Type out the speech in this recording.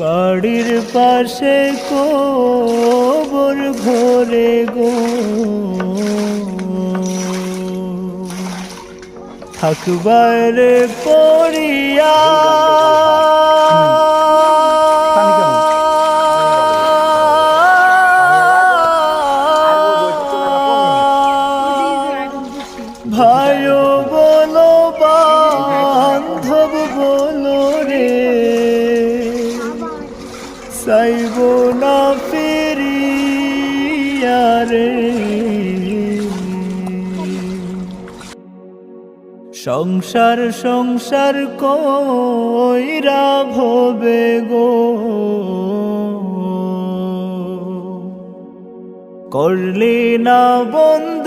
বাড়ির পাশে কবর ঘরে গো। থাকবারে পড়িয়া ভাইও বলো বান্ধব সাইব না ফিরিয়া রে। সংসার সংসার কইরা ভবে গো। করলি না বন্ধ